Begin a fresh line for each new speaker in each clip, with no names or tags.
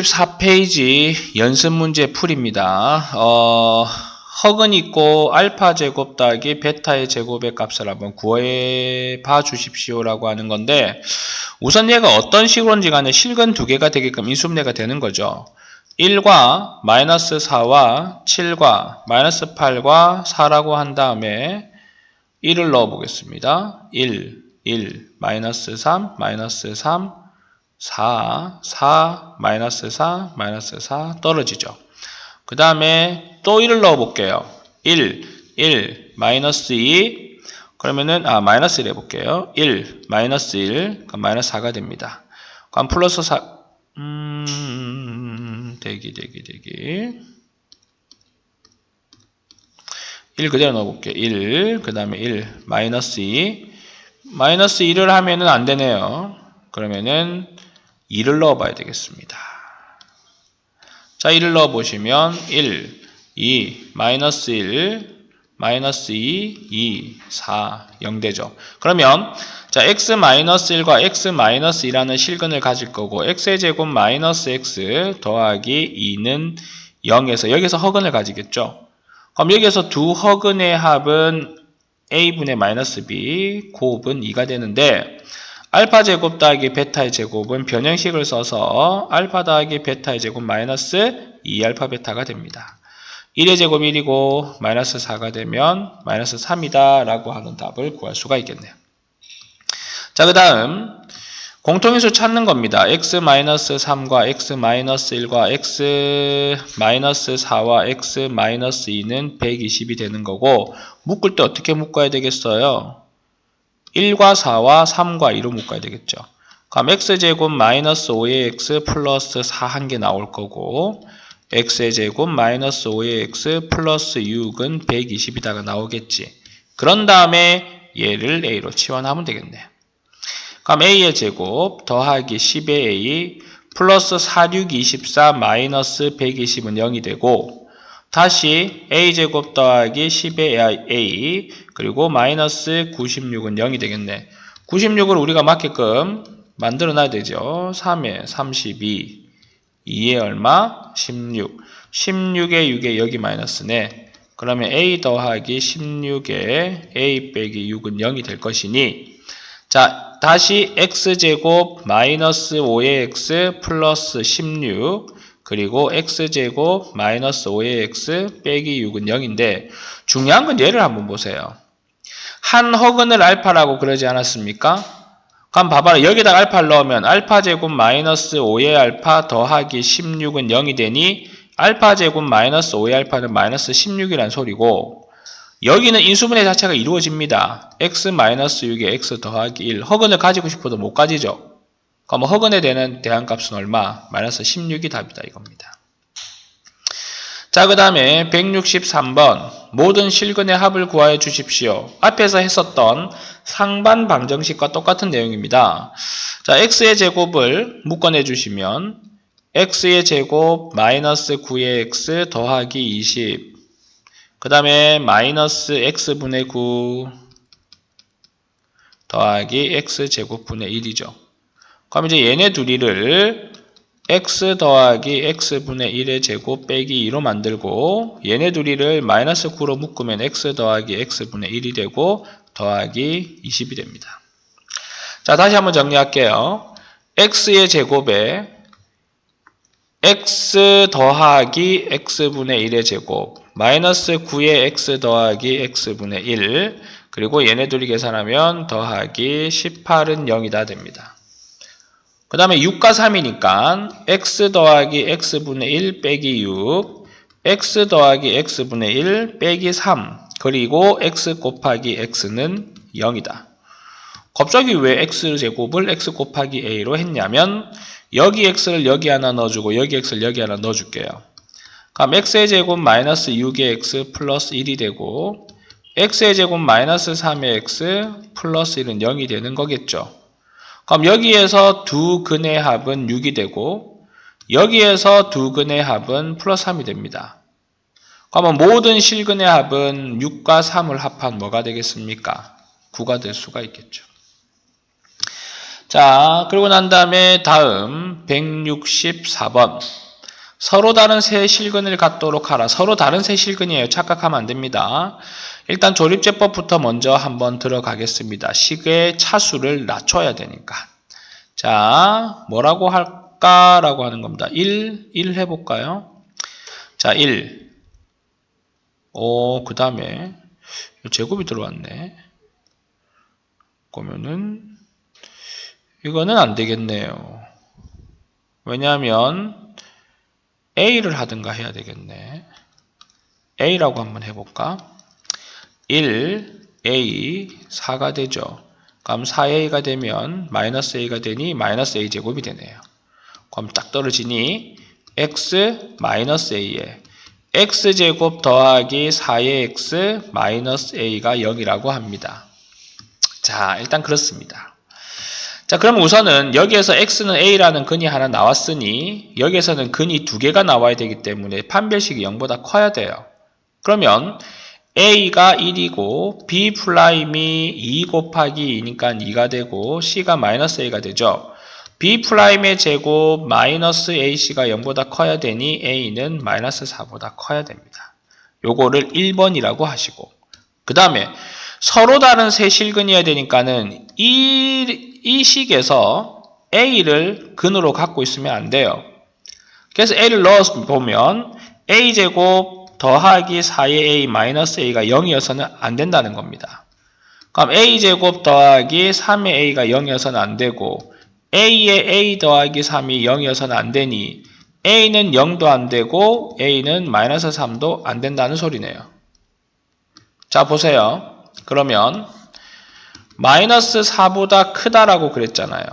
164페이지 연습 문제 풀입니다. 어, 허근 있고 알파 제곱 더하기 베타의 제곱의 값을 한번 구해 봐 주십시오라고 하는 건데 우선 얘가 어떤 식으로인지 간에 실근 두 개가 되게끔 인수분해가 되는 거죠. 1과 마이너스 4와 7과 마이너스 8과 4라고 한 다음에 1을 넣어 보겠습니다. 1, 1, 마이너스 3, 마이너스 3, 4, 4, 마이너스 4, 마이너스 4 떨어지죠. 그 다음에 또 1을 넣어 볼게요. 1, 1, 마이너스 2, 그러면은, 아, 마이너스 1 해볼게요. 1, 마이너스 1, 그럼 마이너스 4가 됩니다. 그럼 플러스 4, 음, 대기, 대기, 대기. 1 그대로 넣어볼게요. 1, 그 다음에 1, 마이너스 2. 마이너스 2를 하면은 안 되네요. 그러면은 2를 넣어봐야 되겠습니다. 자, 1을 넣어보시면 1, 2, 마이너스 1, 마이너스 2, 2, 4, 0 되죠. 그러면 자, x 마이너스 1과 x 마이너스 2라는 실근을 가질 거고 x의 제곱 마이너스 x 더하기 2는 0에서 여기서 허근을 가지겠죠. 그럼 여기서 두 허근의 합은 a분의 마이너스 b, 곱은 2가 되는데 알파 제곱 더하기 베타의 제곱은 변형식을 써서 알파 더하기 베타의 제곱 마이너스 2알파 베타가 됩니다. 1의 제곱 1이고 마이너스 4가 되면 마이너스 3이다 라고 하는 답을 구할 수가 있겠네요. 자, 그 다음 공통인수 찾는 겁니다. x-3과 x-1과 x-4와 x-2는 120이 되는 거고 묶을 때 어떻게 묶어야 되겠어요? 1과 4와 3과 2로 묶어야 되겠죠. 그럼 x제곱 마이너스 5의 x 플러스 4 한 개 나올 거고 x의 제곱 마이너스 5의 x 플러스 6은 120이다가 나오겠지. 그런 다음에 얘를 a로 치환하면 되겠네요. 그럼 a의 제곱 더하기 10의 a 플러스 4, 6, 24 마이너스 120은 0이 되고 다시 a제곱 더하기 10의 a 그리고 마이너스 96은 0이 되겠네. 96을 우리가 맞게끔 만들어 놔야 되죠. 3에 32, 2에 얼마? 16. 16에 6에 여기 마이너스네. 그러면 a 더하기 16에 a 빼기 6은 0이 될 것이니 자 다시 x제곱 마이너스 5의 x 플러스 16 그리고 x제곱 마이너스 5의 x 빼기 6은 0인데 중요한 건 얘를 한번 보세요. 한 허근을 알파라고 그러지 않았습니까? 그럼 봐봐라. 여기다가 알파를 넣으면 알파 제곱 마이너스 5의 알파 더하기 16은 0이 되니 알파 제곱 마이너스 5의 알파는 마이너스 16이란 소리고 여기는 인수분해 자체가 이루어집니다. x 마이너스 6의 x 더하기 1 허근을 가지고 싶어도 못 가지죠. 그럼 허근에 대한 대항값은 얼마? 마이너스 16이 답이다 이겁니다. 자, 그 다음에 163번 모든 실근의 합을 구하여 주십시오. 앞에서 했었던 상반 방정식과 똑같은 내용입니다. 자, x의 제곱을 묶어내 주시면 x의 제곱 마이너스 9의 x 더하기 20. 그 다음에 마이너스 x분의 9 더하기 x제곱분의 1이죠. 그럼 이제 얘네 둘이를 x 더하기 x분의 1의 제곱 빼기 2로 만들고 얘네 둘이를 마이너스 9로 묶으면 x 더하기 x분의 1이 되고 더하기 20이 됩니다. 자 다시 한번 정리할게요. x의 제곱에 x 더하기 x분의 1의 제곱 마이너스 9의 x 더하기 x분의 1 그리고 얘네 둘이 계산하면 더하기 18은 0이다 됩니다. 그 다음에 6과 3이니까 x 더하기 x분의 1 빼기 6 x 더하기 x분의 1 빼기 3 그리고 x 곱하기 x는 0이다. 갑자기 왜 x제곱을 x 곱하기 a로 했냐면 여기 x를 여기 하나 넣어주고 여기 x를 여기 하나 넣어줄게요. 그럼 x의 제곱 마이너스 6의 x 플러스 1이 되고 x의 제곱 마이너스 3의 x 플러스 1은 0이 되는 거겠죠. 그럼 여기에서 두 근의 합은 6이 되고 여기에서 두 근의 합은 플러스 3이 됩니다. 그러면 모든 실근의 합은 6과 3을 합한 뭐가 되겠습니까? 9가 될 수가 있겠죠. 자, 그리고 난 다음에 다음 164번. 서로 다른 세 실근을 갖도록 하라. 서로 다른 세 실근이에요. 착각하면 안 됩니다. 일단 조립제법부터 먼저 한번 들어가겠습니다. 식의 차수를 낮춰야 되니까. 자, 뭐라고 할까라고 하는 겁니다. 1, 1 해볼까요? 자, 1. 오, 그 다음에 제곱이 들어왔네. 그러면은 이거는 안 되겠네요. 왜냐하면 A를 하든가 해야 되겠네. A라고 한번 해볼까? 1, A, 4가 되죠. 그럼 4A가 되면 마이너스 A가 되니 마이너스 A제곱이 되네요. 그럼 딱 떨어지니 X 마이너스 A에 X제곱 더하기 4의 X 마이너스 A가 0이라고 합니다. 자, 일단 그렇습니다. 자, 그럼 우선은 여기에서 x는 a라는 근이 하나 나왔으니 여기에서는 근이 두 개가 나와야 되기 때문에 판별식이 0보다 커야 돼요. 그러면 a가 1이고 b 프라임이 2 곱하기 2니까 2가 되고 c가 마이너스 a가 되죠. b 프라임의 제곱 마이너스 ac가 0보다 커야 되니 a는 마이너스 4보다 커야 됩니다. 요거를 1번이라고 하시고 그 다음에 서로 다른 세 실근이어야 되니까는 이, 이 식에서 a를 근으로 갖고 있으면 안 돼요. 그래서 a를 넣어 보면 a제곱 더하기 4의 a 마이너스 a가 0이어서는 안 된다는 겁니다. 그럼 a제곱 더하기 3의 a가 0이어서는 안 되고 a의 a 더하기 3이 0이어서는 안 되니 a는 0도 안 되고 a는 마이너스 3도 안 된다는 소리네요. 자 보세요. 그러면 마이너스 4보다 크다라고 그랬잖아요.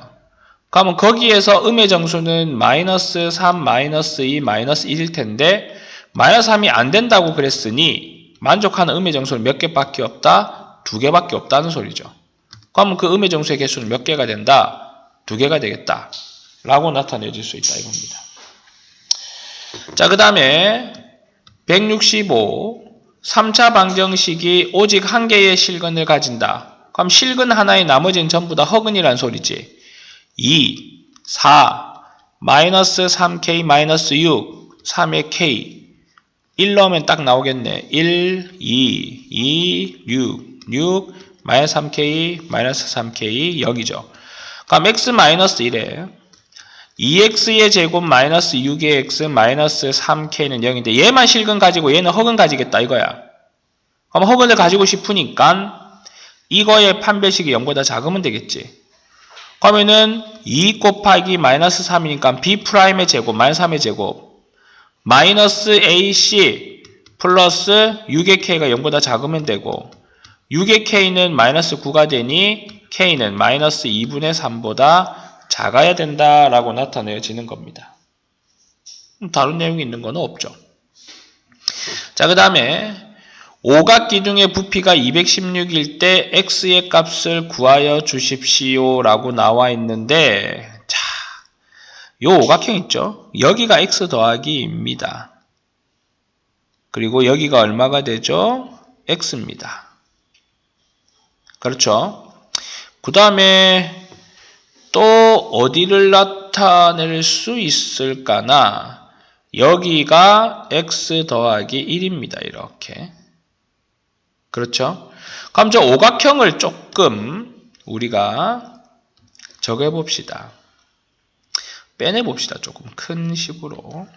그러면 거기에서 음의 정수는 마이너스 3, 마이너스 2, 마이너스 1일 텐데 마이너스 3이 안 된다고 그랬으니 만족하는 음의 정수는 몇 개밖에 없다? 두 개밖에 없다는 소리죠. 그러면 그 음의 정수의 개수는 몇 개가 된다? 두 개가 되겠다. 라고 나타내질 수 있다 이겁니다. 자, 그 다음에 165 3차 방정식이 오직 한 개의 실근을 가진다. 그럼 실근 하나의 나머지는 전부 다 허근이란 소리지. 2, 4, 마이너스 3k 마이너스 6, 3의 k. 1 넣으면 딱 나오겠네. 1, 2, 2, 6, 6, 마이너스 3k, 마이너스 3k, 0이죠. 그럼 x 마이너스 1에 2x의 제곱 마이너스 6의 x 마이너스 3k는 0인데 얘만 실근 가지고 얘는 허근 가지겠다 이거야. 그럼 허근을 가지고 싶으니까 이거의 판별식이 0보다 작으면 되겠지. 그러면은 2 곱하기 마이너스 3이니까 b 프라임의 제곱 마이너스 3의 제곱 마이너스 ac 플러스 6의 k가 0보다 작으면 되고 6의 k는 마이너스 9가 되니 k는 마이너스 2분의 3보다 작아야 된다라고 나타내지는 겁니다. 다른 내용이 있는 건 없죠. 자, 그 다음에 오각기둥의 부피가 216일 때 x의 값을 구하여 주십시오 라고 나와 있는데 자, 요 오각형 있죠? 여기가 x 더하기입니다. 그리고 여기가 얼마가 되죠? x입니다. 그렇죠? 그 다음에 또 어디를 나타낼 수 있을까나 여기가 x 더하기 1입니다. 이렇게. 그렇죠? 그럼 저 오각형을 조금 우리가 적어 봅시다. 빼내 봅시다. 조금 큰 식으로.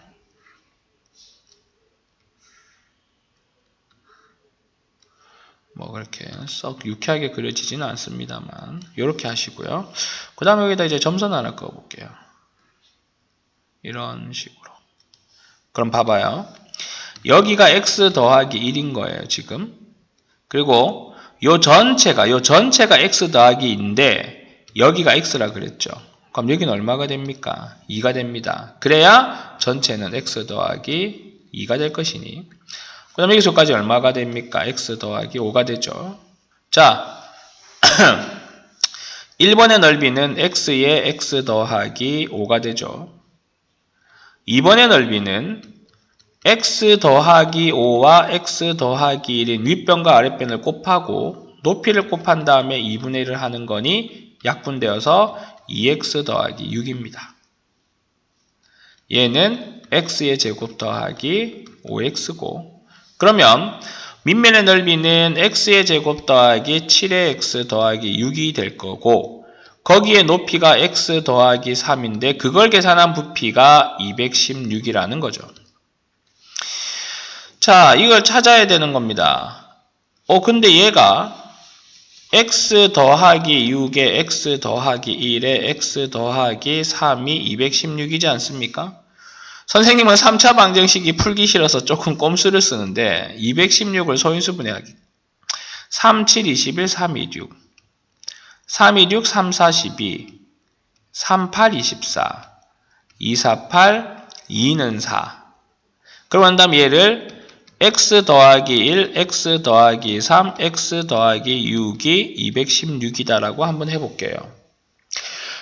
뭐 그렇게 썩 유쾌하게 그려지지는 않습니다만 이렇게 하시고요. 그 다음에 여기다 이제 점선 하나 그어 볼게요. 이런 식으로. 그럼 봐봐요. 여기가 x 더하기 1인 거예요, 지금. 그리고 요 전체가 요 전체가 x 더하기 인데 여기가 x라 그랬죠. 그럼 여기는 얼마가 됩니까? 2가 됩니다. 그래야 전체는 x 더하기 2가 될 것이니 그 다음에 여기서까지 얼마가 됩니까? x 더하기 5가 되죠. 자, 1번의 넓이는 x의 x 더하기 5가 되죠. 2번의 넓이는 x 더하기 5와 x 더하기 1인 윗변과 아랫변을 곱하고 높이를 곱한 다음에 2분의 1을 하는 거니 약분되어서 2x 더하기 6입니다. 얘는 x의 제곱 더하기 5x고 그러면 밑면의 넓이는 x의 제곱 더하기 7의 x 더하기 6이 될 거고 거기에 높이가 x 더하기 3인데 그걸 계산한 부피가 216이라는 거죠. 자, 이걸 찾아야 되는 겁니다. 어, 근데 얘가 x 더하기 6에 x 더하기 1에 x 더하기 3이 216이지 않습니까? 선생님은 3차 방정식이 풀기 싫어서 조금 꼼수를 쓰는데 216을 소인수분해하기. 3, 7, 21, 3, 2, 6 3, 2, 6, 3, 4, 12 3, 8, 24 2, 4, 8 2는 4 그러면 다음 얘를 x 더하기 1, x 더하기 3, x 더하기 6이 216이다라고 한번 해볼게요.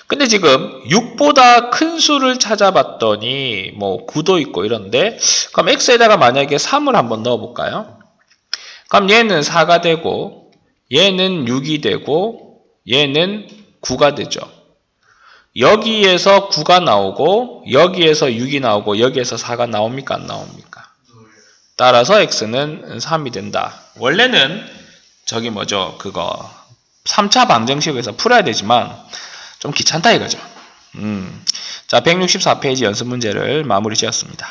근데 지금 6보다 큰 수를 찾아봤더니 뭐 9도 있고 이런데 그럼 x에다가 만약에 3을 한번 넣어볼까요? 그럼 얘는 4가 되고 얘는 6이 되고 얘는 9가 되죠. 여기에서 9가 나오고 여기에서 6이 나오고 여기에서 4가 나옵니까 안 나옵니까? 따라서 x는 3이 된다. 원래는 저기 뭐죠? 그거 3차 방정식에서 풀어야 되지만 좀 귀찮다 이거죠. 음. 자, 164페이지 연습 문제를 마무리 지었습니다.